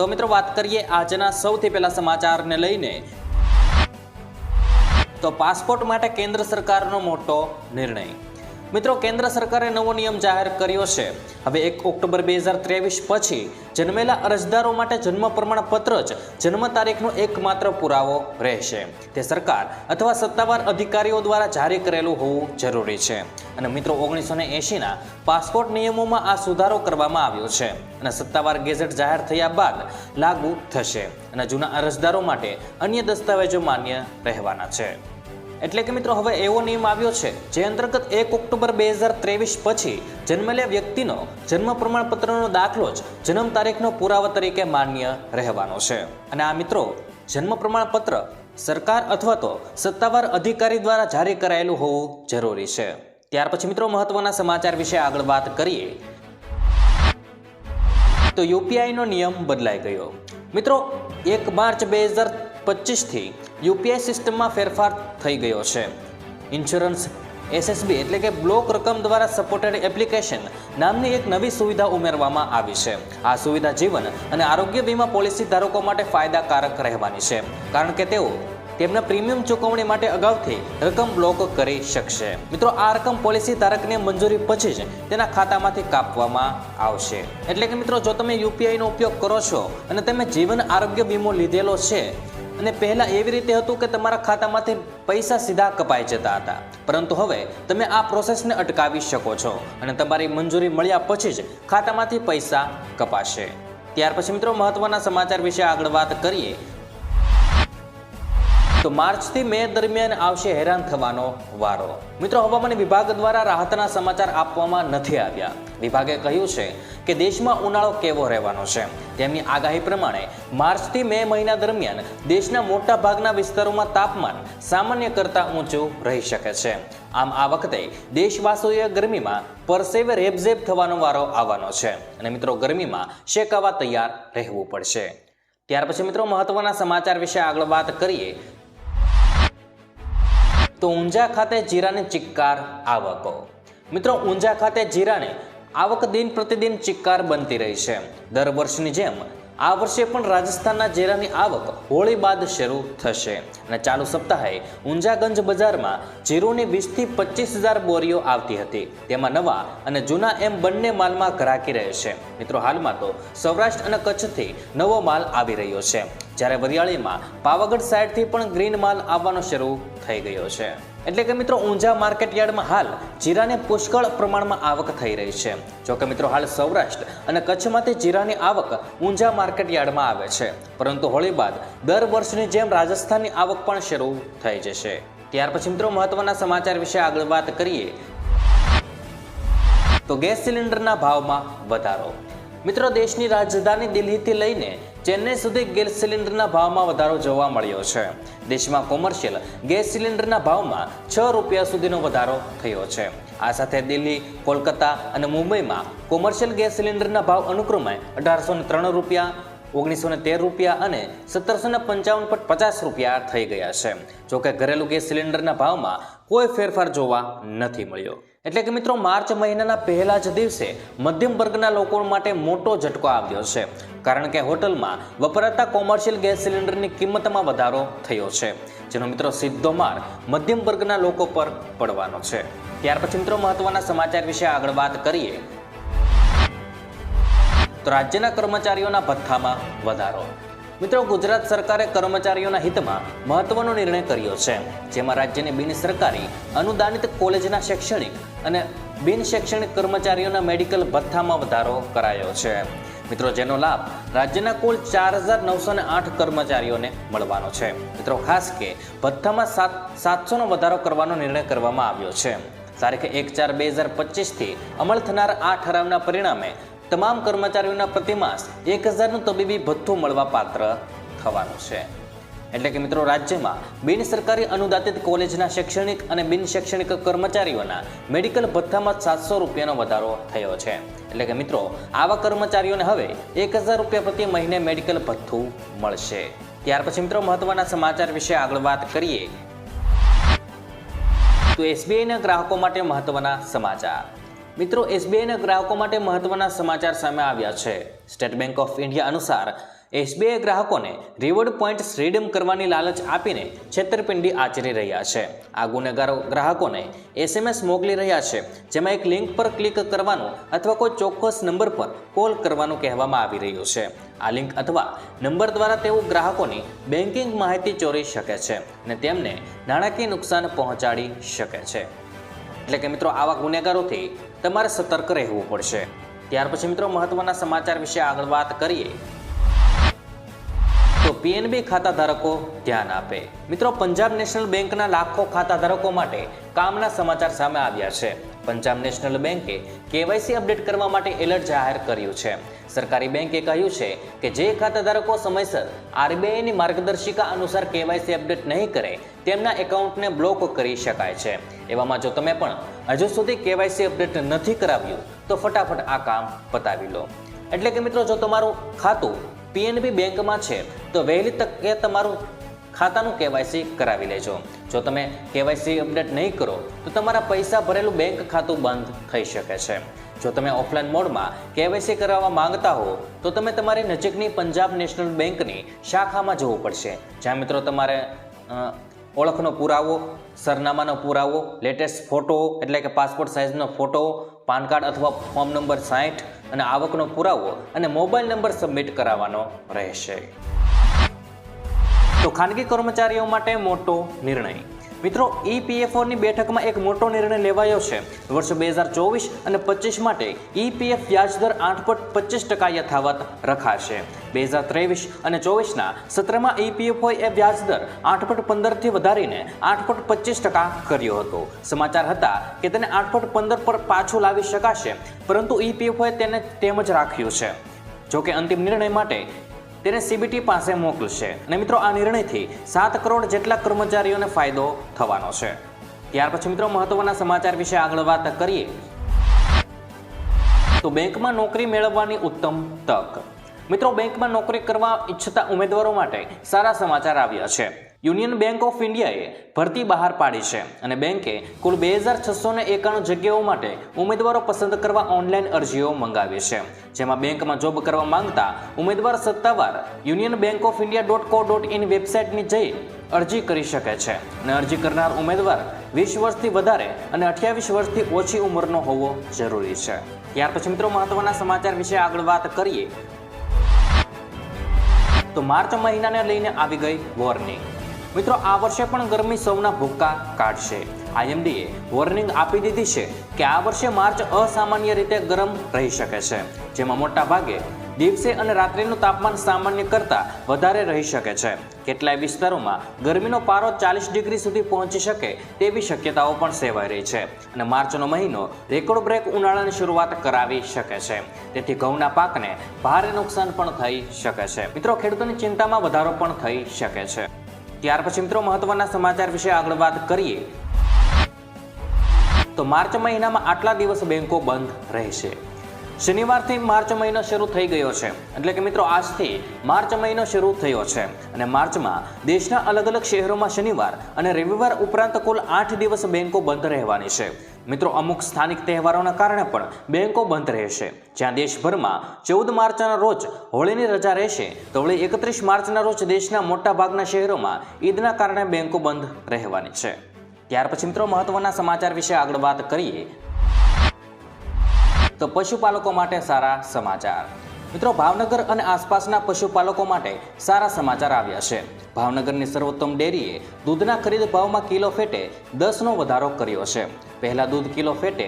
તો મિત્રો વાત કરીએ આજના સૌથી પહેલા સમાચારને લઈને. તો પાસપોર્ટ માટે કેન્દ્ર સરકારનો મોટો નિર્ણય. મિત્રો, કેન્દ્ર સરકારે નવો નિયમ જાહેર કર્યો છે. હવે એક ઓક્ટોબર બે હજાર ત્રેવીસ પછી જન્મેલા અરજદારો માટે જન્મ પ્રમાણપત્ર જ જન્મ તારીખનો એકમાત્ર પુરાવો રહેશે. તે સરકાર અથવા સત્તાવાર અધિકારીઓ દ્વારા જારી કરેલું હોવું જરૂરી છે. અને મિત્રો ઓગણીસો ને એંશીના પાસપોર્ટ નિયમોમાં આ સુધારો કરવામાં આવ્યો છે અને સત્તાવાર ગેઝેટ જાહેર થયા બાદ લાગુ થશે. અને જૂના અરજદારો માટે અન્ય દસ્તાવેજો માન્ય રહેવાના છે. એટલે કે મિત્રો, હવે એવો નિયમ આવ્યો છે, જે અંતર્ગત એક ઓક્ટોબર બે હજાર ત્રેવીસ પછી જન્મેલા વ્યક્તિનો જન્મ પ્રમાણપત્રનો દાખલો જ જન્મ તારીખનો પુરાવા તરીકે માન્ય રહેવાનો છે. અને આ મિત્રો, જન્મ પ્રમાણપત્ર સરકાર અથવા તો સત્તાવાર અધિકારી દ્વારા જારી કરાયેલું હોવું જરૂરી છે. ત્યાર પછી મિત્રો, મહત્વના સમાચાર વિશે આગળ વાત કરીએ. તો યુપીઆઈનો નિયમ બદલાઈ ગયો. મિત્રો, એક માર્ચ બે હજાર પચીસથી યુપીઆઈ સિસ્ટમમાં ફેરફાર થઈ ગયો છે. ઇન્સ્યોરન્સ એસએસબી એટલે કે બ્લોક રકમ દ્વારા સપોર્ટેડ એપ્લિકેશન નામની એક નવી સુવિધા ઉમેરવામાં આવી છે. આ સુવિધા જીવન અને આરોગ્ય વીમા પોલિસી ધારકો માટે ફાયદાકારક રહેવાની છે. કારણ કે તેઓ તેમના પ્રીમિયમ ચૂકવણી માટે અગાઉથી રકમ બ્લોક કરી શકશે. મિત્રો, આ રકમ પોલિસી ધારકને મંજૂરી પછી જ તેના ખાતામાંથી કાપવામાં આવશે. એટલે કે મિત્રો, જો તમે યુપીઆઈનો ઉપયોગ કરો છો અને તમે જીવન આરોગ્ય વીમો લીધેલો છે અને પહેલાં એવી રીતે હતું કે તમારા ખાતામાંથી પૈસા સીધા કપાઈ જતા હતા. પરંતુ હવે તમે આ પ્રોસેસને અટકાવી શકો છો અને તમારી મંજૂરી મળ્યા પછી જ ખાતામાંથી પૈસા કપાશે. ત્યાર પછી મિત્રો મહત્વના સમાચાર વિશે આગળ વાત કરીએ તો માર્ચથી મે દરમિયાન આવશે હેરાન થવાનો વારો. મિત્રો, હવામાન વિભાગ દ્વારા રાહતના સમાચાર આપવામાં નથી આવ્યા. વિભાગે કહ્યું છે કે દેશમાં ઉનાળો કેવો રહેવાનો છે? તેમની આગાહી પ્રમાણે, માર્ચથી મે મહિના દરમિયાન દેશના મોટા ભાગના વિસ્તારોમાં તાપમાન સામાન્ય કરતાં ઊંચું રહી શકે છે. આમ, આ વખતે દેશવાસીઓએ ગરમીમાં પરસેવે રેબઝેબ થવાનો વારો આવવાનો છે. અને મિત્રો, ગરમીમાં શેકાવા તૈયાર રહેવું પડશે. ત્યાર પછી મિત્રો, મહત્વના સમાચાર વિશે આગળ વાત કરીએ તો ઊંઝા ખાતે જીરાની ચિક્કાર આવકો. મિત્રો, ઊંઝા ખાતે જીરાની આવક દિન પ્રતિદિન ચિક્કાર બનતી રહી છે. દર વર્ષની જેમ આ વર્ષે પણ રાજસ્થાનના જીરાની આવક હોળી બાદ શરૂ થશે. અને ચાલુ સપ્તાહે ઊંઝાગંજ બજારમાં જીરુની વીસથી પચીસ હજાર બોરીઓ આવતી હતી. તેમાં નવા અને જૂના એમ બંને માલમાં ઘરાકી રહે છે. મિત્રો, હાલમાં તો સૌરાષ્ટ્ર અને કચ્છથી નવો માલ આવી રહ્યો છે. જ્યારે વરિયાળીમાં પાવાગઢ સાઇડથી પણ ગ્રીન માલ આવવાનો શરૂ થઈ ગયો છે. એટલે કે મિત્રો ઊંઝા માર્કેટ યાર્ડમાં હાલ જીરાને પુષ્કળ પ્રમાણમાં આવક થઈ રહી છે. જોકે મિત્રો હાલ સૌરાષ્ટ્ર અને કચ્છમાંથી જીરાની આવક ઊંઝા માર્કેટ યાર્ડમાં આવે છે. પરંતુ હોળી બાદ દર વર્ષની જેમ રાજસ્થાનની આવક પણ શરૂ થઈ જશે. ત્યાર પછી મિત્રો મહત્વના સમાચાર વિશે આગળ વાત કરીએ. તો ગેસ સિલિન્ડરના ભાવમાં વધારો. મિત્રો દેશની રાજધાની દિલ્હીથી લઈને ચેન્નઈ સુધી ગેસ સિલિન્ડરના ભાવમાં વધારો જોવા મળ્યો છે. દેશમાં કોમર્શિયલ ગેસ સિલિન્ડરના ભાવમાં છ રૂપિયા સુધીનો વધારો થયો છે. આ સાથે દિલ્હી, કોલકાતા અને મુંબઈમાં કોમર્શિયલ ગેસ સિલિન્ડરના ભાવ અનુક્રમે અઢારસો ત્રણ રૂપિયા, ઓગણીસો તેર રૂપિયા અને સત્તરસો પંચાવન પોઈન્ટ પચાસ રૂપિયા થઈ ગયા છે. જોકે ઘરેલું ગેસ સિલિન્ડરના ભાવમાં કોઈ ફેરફાર જોવા નથી મળ્યો. એટલે કે મિત્રો, માર્ચ મહિનાના પહેલા જ દિવસે મધ્યમ વર્ગના લોકો માટે મોટો ઝટકો આવ્યો છે. કારણ કે હોટલમાં વપરાતા કોમર્શિયલ ગેસ સિલિન્ડરની કિંમતમાં વધારો થયો છે, જેનો મિત્રો સીધો માર મધ્યમ વર્ગના લોકો પર પડવાનો છે. ત્યાર પછી મિત્રો મહત્વના સમાચાર વિશે આગળ વાત કરીએ. તો રાજ્યના કર્મચારીઓના ભથ્થામાં વધારો. મિત્રો ગુજરાત સરકારે કર્મચારીઓના હિતમાં મહત્વનો નિર્ણય કર્યો છે, જેમાં રાજ્યની બિન સરકારી અનુદાનિત કોલેજના શૈક્ષણિક અને બિન શૈક્ષણિક કર્મચારીઓના મેડિકલ ભથ્થામાં વધારો કરાયો છે. મિત્રો, જેનો લાભ રાજ્યના કુલ ચાર હજાર નવસો ને આઠ કર્મચારીઓને મળવાનો છે. મિત્રો, ખાસ કે ભથ્થામાં સાત સાતસોનો વધારો કરવાનો નિર્ણય કરવામાં આવ્યો છે. તારીખ એક ચાર બે હજાર પચીસથી અમલ થનાર આ ઠરાવના પરિણામે તમામ કર્મચારીઓના પ્રતિમાસ એક હજારનું તબીબી ભથ્થું મળવા પાત્ર થવાનું છે. એટલે કે મિત્રો રાજ્યમાં બિન સરકારી અનુદાનિત કોલેજના શૈક્ષણિક અને બિન શૈક્ષણિક કર્મચારીઓના મેડિકલ ભથ્થામાં સાતસો રૂપિયાનો વધારો થયો છે. એટલે કે મિત્રો, આવા કર્મચારીઓને હવે એક હજાર રૂપિયા પ્રતિ મહિને મેડિકલ ભથ્થું મળશે. ત્યાર પછી મિત્રો, મહત્વના સમાચાર વિશે આગળ વાત કરીએ. તો એસબીઆઈના ગ્રાહકો માટે મહત્વના સમાચાર. મિત્રો એસબીઆઈના ગ્રાહકો માટે મહત્વના સમાચાર સામે આવ્યા છે. સ્ટેટ બેંક ઓફ ઇન્ડિયા અનુસાર એસબીઆઈ ગ્રાહકોને રિવોર્ડ પોઈન્ટ રીડીમ કરવાની લાલચ આપીને છેતરપિંડી આચરી રહ્યા છે. આ ગુનેગારો ગ્રાહકોને એસએમએસ મોકલી રહ્યા છે, જેમાં એક લિંક પર ક્લિક કરવાનું અથવા કોઈ ચોક્કસ નંબર પર કોલ કરવાનું કહેવામાં આવી રહ્યું છે. આ લિંક અથવા નંબર દ્વારા તેઓ ગ્રાહકોની બેન્કિંગ માહિતી ચોરી શકે છે અને તેમને નાણાકીય નુકસાન પહોંચાડી શકે છે. એટલે કે મિત્રો, આવા ગુનેગારોથી તમારે સતર્ક રહેવું પડશે. ત્યાર પછી મિત્રો, મહત્વના સમાચાર વિશે આગળ વાત કરીએ. પીએનબી ખાતા ધારકો ધ્યાન આપે. મિત્રો, પંજાબ નેશનલ બેંકના લાખો ખાતા ધારકો માટે કામના સમાચાર સામે આવ્યા છે. પંજાબ નેશનલ બેંકે કેવાયસી અપડેટ કરવા માટે એલર્ટ જાહેર કર્યું છે. સરકારી બેંકે કહ્યું છે કે જે ખાતાધારકો સમયસર આરબીઆઈની માર્ગદર્શિકા અનુસાર કેવાયસી અપડેટ નહીં કરે, તેમના એકાઉન્ટને બ્લોક કરી શકાય છે. એવામાં જો તમે પણ હજુ સુધી કેવાયસી અપડેટ નથી કરાવ્યું, તો ફટાફટ આ કામ પતાવી લો. એટલે કે મિત્રો, જો તમારું ખાતું પીએનબી બેંકમાં છે, તો વહેલી તકે તમારું ખાતાનું કેવાયસી કરાવી લેજો. જો તમે કેવાયસી અપડેટ નહીં કરો, તો તમારા પૈસા ભરેલું બેંક ખાતું બંધ થઈ શકે છે. જો તમે ઓફલાઈન મોડમાં કેવાયસી કરાવવા માંગતા હો, તો તમે તમારી નજીકની પંજાબ નેશનલ બેંકની શાખામાં જવું પડશે. જ્યાં મિત્રો તમારે ઓળખનો પુરાવો, સરનામાનો પુરાવો લેટેસ્ટ ફોટો એટલે કે પાસપોર્ટ સાઇઝનો ફોટો પાન કાર્ડ અથવા ફોર્મ નંબર સાઠ અને આવકનો પુરાવો અને મોબાઈલ નંબર સબમિટ કરાવવાનો રહેશે. તો ખાનગી કર્મચારીઓ માટે મોટો નિર્ણય. મિત્રો ઈપીએફઓની બેઠકમાં એક મોટો નિર્ણય લેવાયો છે. વર્ષ બે હજાર ચોવીસ અને પચીસ માટે ઈપીએફ વ્યાજદર આઠ પોઈન્ટ પચીસ ટકા યથાવત રખાશે. બે હજાર ત્રેવીસ અને ચોવીસના સત્રમાં ઈપીએફઓએ એ વ્યાજદર આઠ પોઈન્ટ પંદરથી વધારીને આઠ પોઈન્ટ પચીસ ટકા કર્યો હતો. સમાચાર હતા કે તેને આઠ પોઈન્ટ પંદર પર પાછું લાવી શકાશે, પરંતુ ઈપીએફઓએ તેને તેમ જ રાખ્યું છે. જોકે અંતિમ નિર્ણય માટે તેને સીબીટી પાસે મોકલશે. અને મિત્રો, આ નિર્ણયથી સાત કરોડ જેટલા કર્મચારીઓને ફાયદો થવાનો છે. ત્યાર પછી મિત્રો, મહત્વના સમાચાર વિશે આગળ વાત કરીએ. તો બેંકમાં નોકરી મેળવવાની ઉત્તમ તક. મિત્રો, બેંકમાં નોકરી કરવા ઈચ્છતા ઉમેદવારો માટે સારા સમાચાર આવ્યા છે. યુનિયન બેંક ઓફ ઇન્ડિયાએ ભરતી બહાર પાડી છે અને બેંકે કુલ બે હજાર છસો ને એકાણું જગ્યાઓ માટે ઉમેદવારો પસંદ કરવા ઓનલાઈન અરજીઓ મંગાવી છે. જેમાં બેંકમાં જોબ કરવા માંગતા ઉમેદવાર સત્તાવાર union bank of India dot co dot in વેબસાઇટની જઈ અરજી કરી શકે છે અને અરજી કરનાર ઉમેદવાર વીસ વર્ષથી વધારે અને અઠ્યાવીસ વર્ષથી ઓછી ઉંમરનો હોવો જરૂરી છે. ત્યાર પછી મિત્રો મહત્વના સમાચાર વિશે આગળ વાત કરીએ. તો માર્ચ મહિનાને લઈને આવી ગઈ વોર્નિંગ. મિત્રો, આ વર્ષે પણ ગરમી સૌના ભૂક્કા કાઢશે. આઈએમડીએ વોર્નિંગ આપી દીધી છે કે આ વર્ષે માર્ચ અસામાન્ય રીતે ગરમ રહી શકે છે, જેમાં મોટા ભાગે દિવસે અને રાત્રિનું તાપમાન સામાન્ય કરતાં વધારે રહી શકે છે. કેટલાય વિસ્તારોમાં ગરમીનો પારો ચાલીસ ડિગ્રી સુધી પહોંચી શકે તેવી શક્યતાઓ પણ સેવાઈ રહી છે અને માર્ચનો મહિનો રેકોર્ડ બ્રેક ઉનાળાની શરૂઆત કરાવી શકે છે. તેથી ઘઉંના પાકને ભારે નુકસાન પણ થઈ શકે છે. મિત્રો, ખેડૂતોની ચિંતામાં વધારો પણ થઈ શકે છે. ત્યાર પછી મિત્રો મહત્વના સમાચાર વિશે આગળ વાત કરીએ. તો માર્ચ મહિનામાં આટલા દિવસ બેંકો બંધ રહેશે. શનિવારથી માર્ચ મહિનો શરૂ થઈ ગયો છે. એટલે કે મિત્રો, આજથી માર્ચ મહિનો શરૂ થયો છે. અને માર્ચમાં દેશના અલગ અલગ શહેરોમાં શનિવાર અને રવિવાર ઉપરાંત કુલ આઠ દિવસ બેન્કો બંધ રહેવાની છે. મિત્રો, અમુક સ્થાનિક તહેવારોના કારણે પણ બેન્કો બંધ રહેશે. જ્યાં દેશભરમાં ચૌદ માર્ચના રોજ હોળીની રજા રહેશે, તો વળી એકત્રીસ માર્ચના રોજ દેશના મોટા ભાગના શહેરોમાં ઈદના કારણે બેન્કો બંધ રહેવાની છે. ત્યાર પછી મિત્રો, મહત્વના સમાચાર વિશે આગળ વાત કરીએ. તો પશુપાલકો માટે સારા સમાચાર. મિત્રો, ભાવનગર અને આસપાસના પશુપાલકો માટે સારા સમાચાર આવ્યા છે. ભાવનગરની સર્વોત્તમ ડેરીએ દૂધના ખરીદ ભાવમાં કિલો ફેટે દસનો વધારો કર્યો છે. પહેલાં દૂધ કિલો ફેટે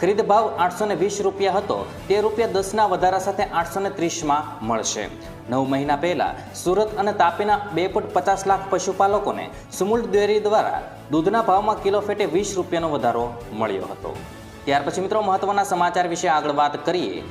ખરીદ ભાવ આઠસો ને વીસ રૂપિયા હતો, તે રૂપિયા દસના વધારા સાથે આઠસો ને ત્રીસમાં મળશે. નવ મહિના પહેલાં સુરત અને તાપીના બે પોઈન્ટ પચાસ લાખ પશુપાલકોને સુમુલ ડેરી દ્વારા દૂધના ભાવમાં કિલો ફેટે વીસ રૂપિયાનો વધારો મળ્યો હતો. ત્યાર પછી મિત્રો મહત્વના સમાચાર વિશે આગળ વાત કરીએ.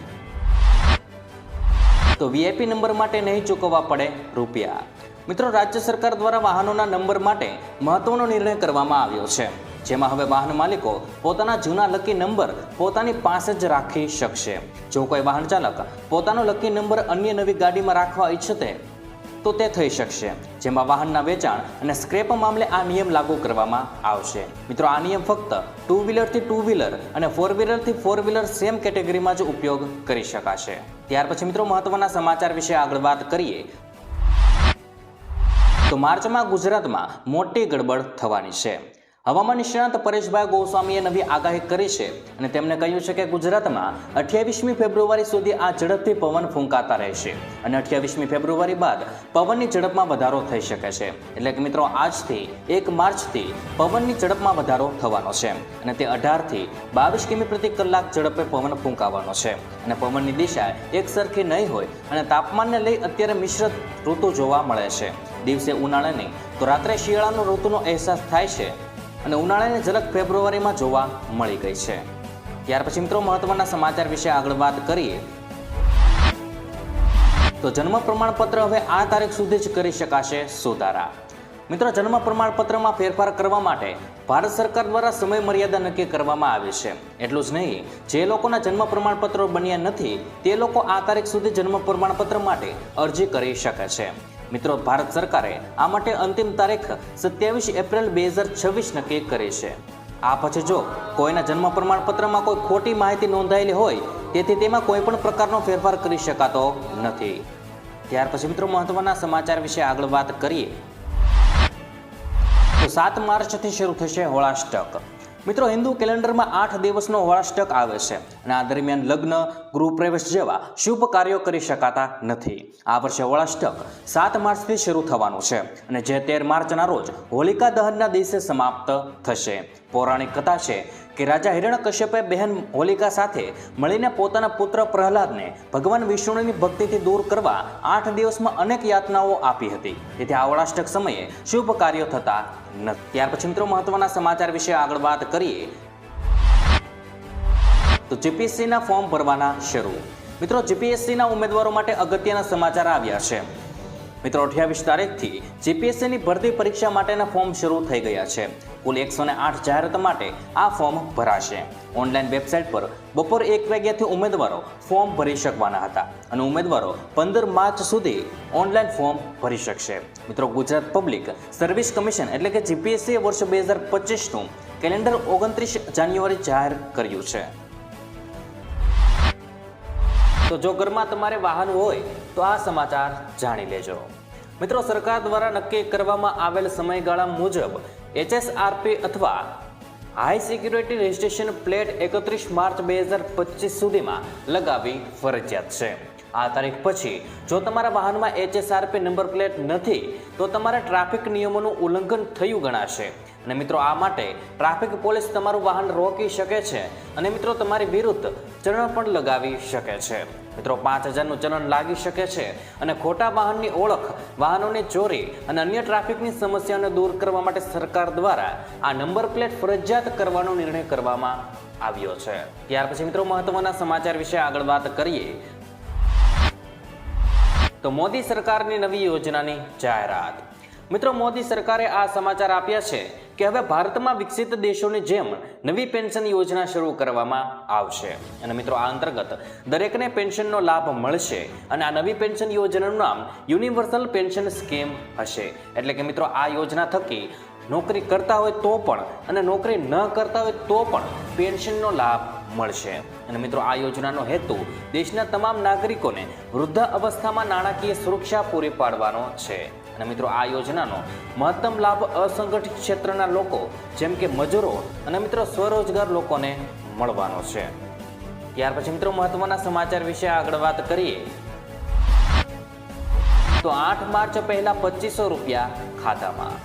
તો વીઆઈપી નંબર માટે નહીં ચૂકવવા પડે રૂપિયા. મિત્રો રાજ્ય સરકાર દ્વારા વાહનોના નંબર માટે મહત્વનો નિર્ણય કરવામાં આવ્યો છે. જેમાં હવે વાહન માલિકો પોતાના જૂના લકી નંબર પોતાની પાસે જ રાખી શકશે. જો કોઈ વાહન ચાલક પોતાનો લકી નંબર અન્ય નવી ગાડીમાં રાખવા ઈચ્છતે તો તે થઈ શકશે. જેમાં વાહનના વેચાણ અને સ્ક્રેપ મામલે આ નિયમ લાગુ કરવામાં આવશે. મિત્રો, આ નિયમ ફક્ત ટુ વ્હીલરથી ટુ વ્હીલર અને ફોર વ્હીલરથી ફોર વ્હીલર સેમ કેટેગરીમાં જ ઉપયોગ કરી શકાશે. ત્યાર પછી મિત્રો, મહત્વના સમાચાર વિશે આગળ વાત કરીએ. તો માર્ચમાં ગુજરાતમાં મોટી ગડબડ થવાની છે. હવામાન નિષ્ણાત પરેશભાઈ ગોસ્વામીએ નવી આગાહી કરી છે અને તેમણે કહ્યું છે કે ગુજરાતમાં અઠ્યાવીસમી ફેબ્રુઆરી સુધી આ ઝડપથી પવન ફૂંકાતા રહેશે અને અઠ્યાવીસમી ફેબ્રુઆરી બાદ પવનની ઝડપમાં વધારો થઈ શકે છે. એટલે કે મિત્રો, આજથી એક માર્ચથી પવનની ઝડપમાં વધારો થવાનો છે અને તે અઢારથી બાવીસ કિમી પ્રતિ કલાક ઝડપે પવન ફૂંકાવાનો છે. અને પવનની દિશા એક સરખી નહીં હોય અને તાપમાનને લઈ અત્યારે મિશ્ર ઋતુ જોવા મળે છે. દિવસે ઉનાળાની તો રાત્રે શિયાળાનો ઋતુનો અહેસાસ થાય છે અને ઉનાળાની ઝલક ફેબ્રુઆરીમાં જોવા મળી ગઈ છે. ત્યાર પછી મિત્રો મહત્વના સમાચાર વિશે આગળ વાત કરીએ. તો જન્મ પ્રમાણપત્ર હવે આ તારીખ સુધી જ કરી શકાશે સુધારા. મિત્રો જન્મ પ્રમાણપત્રમાં ફેરફાર કરવા માટે ભારત સરકાર દ્વારા સમય મર્યાદા નક્કી કરવામાં આવી છે. એટલું જ નહીં, જે લોકોના જન્મ પ્રમાણપત્રો બન્યા નથી, તે લોકો આ તારીખ સુધી જન્મ પ્રમાણપત્ર માટે અરજી કરી શકે છે. મિત્રો, ભારત સરકારે આ માટે અંતિમ તારીખ સત્યાવીસ એપ્રિલ બે હજાર છવ્વીસ નક્કી કરી છે. આ પછી જો કોઈના જન્મ પ્રમાણપત્રમાં કોઈ ખોટી માહિતી નોંધાયેલી હોય, તેથી તેમાં કોઈ પણ પ્રકારનો ફેરફાર કરી શકાતો નથી. ત્યાર પછી મિત્રો, મહત્વના સમાચાર વિશે આગળ વાત કરીએ. તો સાત માર્ચથી શરૂ થશે હોળાષ્ટક. મિત્રો, હિન્દુ કેલેન્ડરમાં આઠ દિવસનો હોળાષ્ટક આવે છે અને આ દરમિયાન લગ્ન, ગૃહપ્રવેશ જેવા શુભ કાર્યો કરી શકાતા નથી. આ વર્ષે હોળાષ્ટક સાત માર્ચથી શરૂ થવાનું છે અને જે તેર માર્ચના રોજ હોલિકા દહનના દિવસે સમાપ્ત થશે. પૌરાણિક કથા છે કે રાજા હિરણ્યકશ્યપે બહેન હોલિકા સાથે મળીને પોતાના પુત્ર પ્રહલાદને ભગવાન વિષ્ણુની ભક્તિથી દૂર કરવા આઠ દિવસમાં અનેક યાતનાઓ આપી હતી. તેથી આ વાળાષ્ટક સમયે શુભ કાર્યો થતા નથી ત્યાર પછી મિત્રો મહત્વના સમાચાર વિશે આગળ વાત કરીએ. તો જીપીએસસીના ફોર્મ ભરવાના શરૂ. મિત્રો, જીપીએસસીના ઉમેદવારો માટે અગત્યના સમાચાર આવ્યા છે. મિત્રો, અઠ્યાવીસ તારીખથી જીપીએસસીની ભરતી પરીક્ષા માટેના ફોર્મ શરૂ થઈ ગયા છે. કુલ એકસો આઠ જાહેરાત માટે આ ફોર્મ ભરાશે. ઓનલાઈન વેબસાઇટ પર બપોર એક વાગ્યાથી ઉમેદવારો ફોર્મ ભરી શકવાના હતા અને ઉમેદવારો પંદર માર્ચ સુધી ઓનલાઈન ફોર્મ ભરી શકશે. મિત્રો, ગુજરાત પબ્લિક સર્વિસ કમિશન એટલે કે જીપીએસસીએ વર્ષ બે હજાર પચીસનું કેલેન્ડર ઓગણત્રીસ જાન્યુઆરી જાહેર કર્યું છે. તો જો ઘરમાં તમારે વાહન હોય, તો આ સમાચાર જાણી લેજો. મિત્રો, સરકાર દ્વારા નક્કી કરવામાં આવેલ સમયગાળા મુજબ એચએસઆરપી અથવા હાઈ સિક્યુરિટી રજિસ્ટ્રેશન પ્લેટ એકત્રીસ માર્ચ બે હજાર પચીસ સુધીમાં લગાવવી ફરજિયાત છે. આ તારીખ પછી, જો તમારા વાહનમાં એચએસઆરપી નંબર પ્લેટ નથી, તો તમારા ટ્રાફિક નિયમોનું ઉલ્લંઘન થયું ગણાશે. અને મિત્રો આ માટે ટ્રાફિક પોલીસ તમારું વાહન રોકી શકે છે અને મિત્રો તમારી વિરુદ્ધ ચલણ પણ લગાવી શકે છે. મિત્રો પાંચ હજારનું ચલણ લાગી શકે છે અને ખોટા વાહનની ઓળખ, વાહનોની ચોરી અને અન્ય ટ્રાફિકની સમસ્યાઓને દૂર કરવા માટે સરકાર દ્વારા આ નંબર પ્લેટ ફરજિયાત કરવાનો નિર્ણય કરવામાં આવ્યો છે. ત્યાર પછી મિત્રો મહત્વના સમાચાર વિશે આગળ વાત કરીએ. તો મોદી સરકારની નવી યોજનાની જાહેરાત. મિત્રો મોદી સરકારે આ સમાચાર આપ્યા છે કે હવે ભારતમાં વિકસિત દેશોની જેમ નવી પેન્શન યોજના શરૂ કરવામાં આવશે. અને મિત્રો, આ અંતર્ગત દરેકને પેન્શનનો લાભ મળશે અને આ નવી પેન્શન યોજનાનું નામ યુનિવર્સલ પેન્શન સ્કીમ હશે. એટલે કે મિત્રો, આ યોજના થકી નોકરી કરતા હોય તો પણ અને નોકરી ન કરતા હોય તો પણ પેન્શનનો લાભ મળશે. અને મિત્રો, આ યોજનાનો હેતુ દેશના તમામ નાગરિકોને વૃદ્ધ અવસ્થામાં નાણાકીય સુરક્ષા પૂરી પાડવાનો છે. અને મિત્રો, આ યોજનાનો મહત્તમ લાભ અસંગઠિત ક્ષેત્રના લોકો, જેમ કે મજૂરો અને મિત્રો સ્વરોજગાર લોકોને મળવાનો છે. ત્યાર પછી મિત્રો, મહત્વના સમાચાર વિશે આગળ વાત કરીએ. તો આઠ માર્ચ પહેલા પચીસો રૂપિયા ખાતામાં.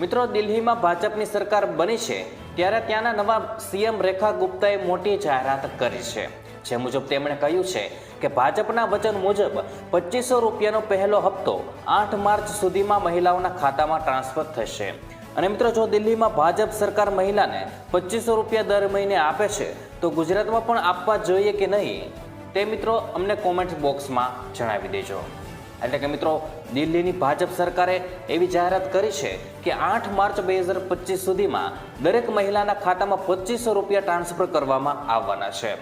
મિત્રો, દિલ્હીમાં ભાજપની સરકાર બની છે, ત્યારે ત્યાંના નવા સીએમ રેખા ગુપ્તાએ મોટી જાહેરાત કરી છે. જે મુજબ તેમણે કહ્યું છે કે ભાજપના વચન મુજબ પચીસો રૂપિયાનો પહેલો હપ્તો આઠ માર્ચ સુધીમાં મહિલાઓના ખાતામાં ટ્રાન્સફર થશે. અને મિત્રો, જો દિલ્હીમાં ભાજપ સરકાર મહિલાને પચીસો રૂપિયા દર મહિને આપે છે, તો ગુજરાતમાં પણ આપવા જોઈએ કે નહીં, તે મિત્રો અમને કોમેન્ટ બોક્સમાં જણાવી દેજો. એટલે કે મિત્રો, દિલ્હીની ભાજપ સરકારે એવી જાહેરાત કરી છે કે આઠ માર્ચ બે હજાર પચીસ સુધીમાં દરેક મહિલાના ખાતામાં પચીસો રૂપિયા ટ્રાન્સફર કરવામાં આવવાના છે.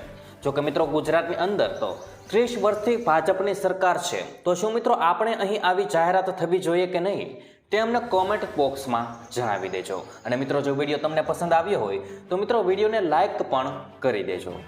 જો કે મિત્રો, ગુજરાતની અંદર તો ત્રીસ વર્ષથી ભાજપની સરકાર છે. તો શું મિત્રો આપણે અહીં આવી જાહેરાત થવી જોઈએ કે નહીં? તે અમને કોમેન્ટ બોક્સમાં જણાવી દેજો. અને મિત્રો, જો વીડિયો તમને પસંદ આવ્યો હોય, તો મિત્રો વિડીયોને લાઇક પણ કરી દેજો.